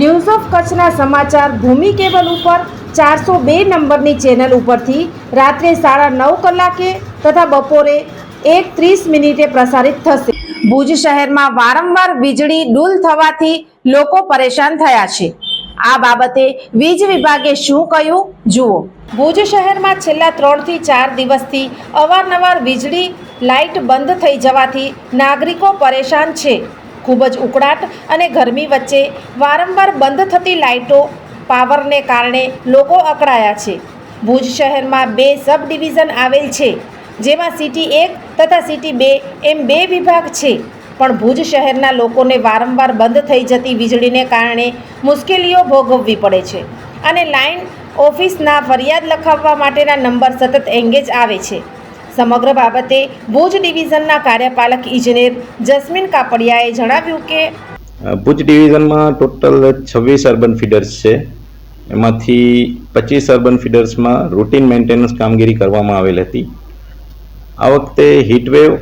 news of કચ્છના સમાચાર ભૂમિ cable ઉપર ચારસો બે નંબરની ચેનલ ઉપરથી રાત્રે સાડા નવ કલાકે તથા બપોરે એક ત્રીસ મિનિટે પ્રસારિત થશે. ભુજ શહેરમાં વારંવાર વીજળી ડૂલ થવાથી લોકો પરેશાન થયા છે. આ બાબતે વીજ વિભાગે શું કહ્યું? જુઓ. ભુજ શહેરમાં છેલ્લા ત્રણથી ચાર દિવસથી અવારનવાર વીજળી લાઇટ બંધ થઈ જવાથી નાગરિકો પરેશાન છે. ખૂબ જ ઉકળાટ અને ગરમી વચ્ચે વારંવાર બંધ થતી લાઇટો પાવરને કારણે લોકો અકળાયા છે. ભુજ શહેરમાં બે સબ ડિવિઝન આવેલ છે, જેમાં સિટી એક તથા સિટી બે એમ બે વિભાગ છે. પણ ભુજ શહેરના લોકોને વારંવાર બંધ થઈ જતી વીજળીને કારણે મુશ્કેલીઓ ભોગવવી પડે છે અને લાઇન ઓફિસના ફરિયાદ લખાવવા માટેના નંબર સતત એંગેજ આવે છે. સમગ્ર બાબતે ભુજ ડિવિઝનના કાર્યપાલક ઇજનેર જસ્મીન કાપડિયાએ જણાવ્યું કે ભુજ ડિવિઝનમાં ટોટલ છવ્વીસ અર્બન ફીડર્સ છે. એમાંથી પચીસ અર્બન ફીડર્સમાં રૂટીન મેન્ટેનન્સ કામગીરી કરવામાં આવેલ હતી. આ વખતે હીટવેવ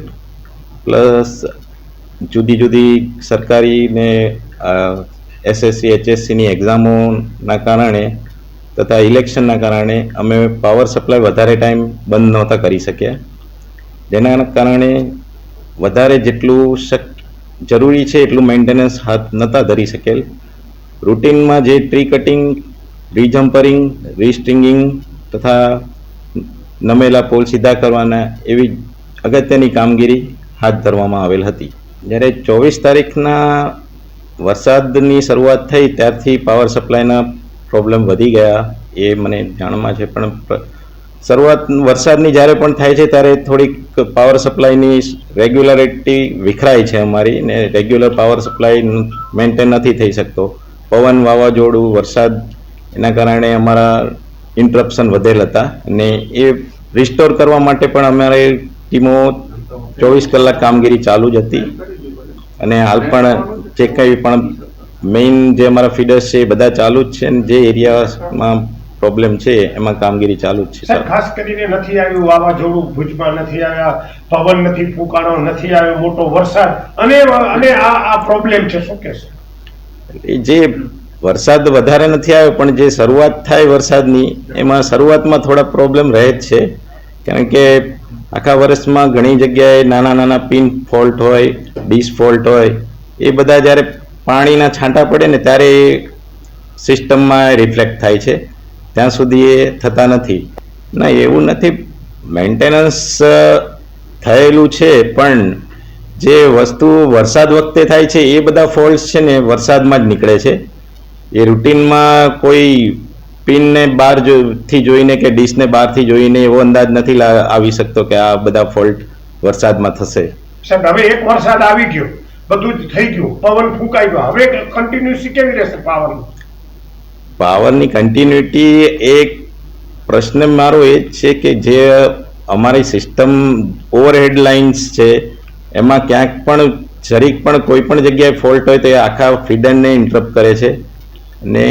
પ્લસ જુદી જુદી સરકારી ને એસએસસી એચએસસીની એક્ઝામોના કારણે તથા ઇલેક્શનના કારણે અમે પાવર સપ્લાય વધારે ટાઈમ બંધ નહોતા કરી શક્યા. જેના કારણે વધારે જેટલું શક, જરૂરી છે એટલું મેન્ટેનન્સ હાથ નહોતા ધરી શકેલ. રૂટીનમાં જે ટ્રી કટિંગ રીજમ્પરિંગ રીસ્ટ્રિંગિંગ તથા નમેલા પોલ સીધા કરવાના એવી અગત્યની કામગીરી હાથ ધરવામાં આવેલ હતી. જ્યારે ચોવીસ તારીખના વરસાદની શરૂઆત થઈ ત્યારથી પાવર સપ્લાયના પ્રોબ્લેમ વધી ગયા એ મને જાણમાં છે. પણ શરૂઆત વરસાદની જ્યારે પણ થાય છે ત્યારે થોડીક પાવર સપ્લાયની રેગ્યુલરિટી વિખરાય છે અમારી ને રેગ્યુલર પાવર સપ્લાય મેન્ટેન નથી થઈ શકતો. પવન વાવાઝોડું, વરસાદ એના કારણે અમારા ઇન્ટરપ્શન વધેલ હતા અને એ રિસ્ટોર કરવા માટે પણ અમારી ટીમો ચોવીસ કલાક કામગીરી ચાલુ જ હતી. અને હાલ પણ જે કંઈ પણ મેઇન જે અમારા ફીડર્સ છે એ બધા ચાલુ જ છે અને જે એરિયામાં પ્રોબ્લેમ છે એમાં કામગીરી ચાલુ જ છે સર ખાસ કરીને નથી આવ્યું વાવાઝોડું ભુજમાં નથી આવ્યા પવન નથી ફૂંકાણો નથી આવ્યો મોટો વરસાદ અને અને આ આ પ્રોબ્લેમ છે. શું કહેશો? જે વરસાદ વધારે નથી આવ્યો પણ જે શરૂઆત થાય વરસાદની એમાં શરૂઆતમાં થોડા પ્રોબ્લેમ રહે જ છે. કારણ કે આખા વર્ષમાં ઘણી જગ્યાએ નાના નાના પિન ફોલ્ટ હોય ડીશ ફોલ્ટ હોય એ બધા જ્યારે પાણીના છાંટા પડે ને ત્યારે એ સિસ્ટમમાં રિફ્લેક્ટ થાય છે. ત્યાં સુધી એ થતા નથી. ના, એવું નથી. મેન્ટેનન્સ થયેલું છે, પણ જે વસ્તુ વરસાદ વખતે થાય છે, એ બધા ફોલ્ટ છે ને વરસાદમાં જ નીકળે છે. એ રૂટીનમાં કોઈ પિનને બહારથી જોઈને કે ડીશને બહારથી જોઈને એવો અંદાજ નથી આવી શકતો કે આ બધા ફોલ્ટ વરસાદમાં થશે. સાહેબ, હવે એક વરસાદ આવી ગયો. બધું જ થઈ ગયું. પવન ફૂંકાઈ ગયો હવે કન્ટિન્યુસી કેવી રહેશે પાવરનું પાવરની કન્ટિન્યુટી એક પ્રશ્ન મારો એ જ છે કે જે અમારી સિસ્ટમ ઓવરહેડ લાઇન્સ છે, એમાં ક્યાંક પણ જરીક પણ કોઈ પણ જગ્યાએ ફોલ્ટ હોય તો એ આખા ફીડરને ઇન્ટરપ્ટ કરે છે. અને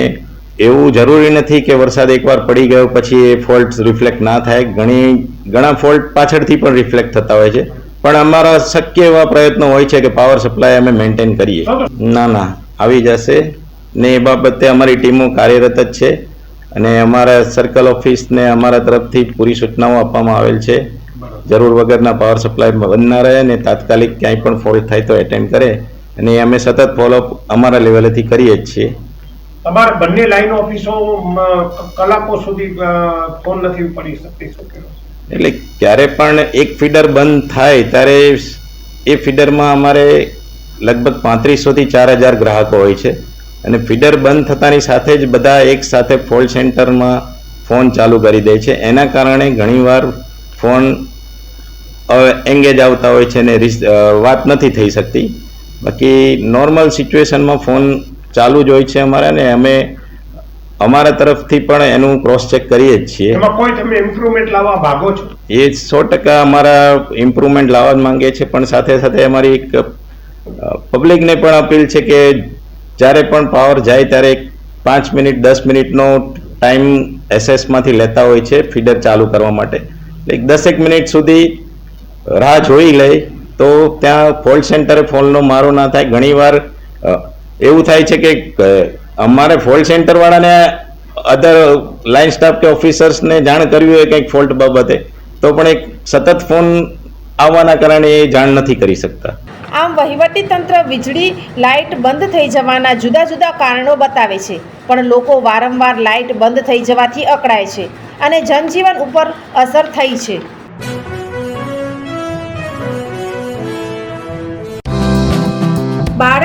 એવું જરૂરી નથી કે વરસાદ એકવાર પડી ગયો પછી એ ફોલ્ટ રિફ્લેક્ટ ના થાય. ઘણી, ઘણા ફોલ્ટ પાછળથી પણ રિફ્લેક્ટ થતા હોય છે. પણ અમારા શક્ય એવા પ્રયત્નો હોય છે કે પાવર સપ્લાય અમે મેન્ટેન કરીએ. ના ના આવી જશે. ને એ બાબતે અમારી ટીમો કાર્યરત જ છે. અને અમારા સર્કલ ઓફિસને અમારા તરફથી પૂરી સૂચનાઓ આપવામાં આવેલ છે. જરૂર વગરના પાવર સપ્લાય બંધ ના રહે ને તાત્કાલિક ક્યાંય પણ ફોલ્ટ થાય તો એટેન્ડ કરે. અને એ અમે સતત ફોલોઅપ અમારા લેવલેથી કરીએ જ છીએ. તમારા બંને લાઈન ઓફિસો કલાકો સુધી ફોન નથી પડી શકતી એટલે ક્યારે પણ એક ફીડર બંધ થાય ત્યારે એ ફીડરમાં અમારે લગભગ પાંત્રીસોથી ચાર હજાર ગ્રાહકો હોય છે. અને ફીડર બંધ થતાની સાથે જ બધા એક સાથે ફોલ સેન્ટરમાં ફોન ચાલુ કરી દે છે. એના કારણે ઘણીવાર ફોન એંગેજ આવતા હોય છે ને વાત નથી થઈ શકતી. બાકી નોર્મલ સિચ્યુએશનમાં ફોન ચાલુ જ હોય છે અમારે ને. અમે અમારા તરફથી પણ એનું ક્રોસ ચેક કરીએ જ છીએ. એમાં કોઈ તમે ઇમ્પ્રુવમેન્ટ લાવવા માંગો છો? એ સો ટકા અમારા ઇમ્પ્રુવમેન્ટ લાવવા માંગીએ છીએ પણ સાથે સાથે અમારી એક પબ્લિકને પણ અપીલ છે કે જ્યારે પણ પાવર જાય ત્યારે પાંચ મિનિટ દસ મિનિટનો ટાઈમ એસએસમાંથી લેતા હોય છે ફીડર ચાલુ કરવા માટે. એક દસેક મિનિટ સુધી રાહ જોઈ લે તો ત્યાં ફોલ્ટ સેન્ટરે ફોનનો મારો ના થાય. ઘણીવાર એવું થાય છે કે અમારે ફોલ્ટ સેન્ટરવાળાને અધર લાઇન સ્ટાફ કે ઓફિસર્સને જાણ કરવી હોય કંઈક ફોલ્ટ બાબતે, તો પણ એક સતત ફોન આવવાના કારણે એ જાણ નથી કરી શકતા. આમ વહીવટી તંત્ર વીજળી, લાઇટ બંધ થઈ જવાના જુદા જુદા કારણો બતાવે છે, પણ લોકો વારંવાર લાઇટ બંધ થઈ જવાથી અકળાય છે અને જનજીવન ઉપર અસર થઈ છે.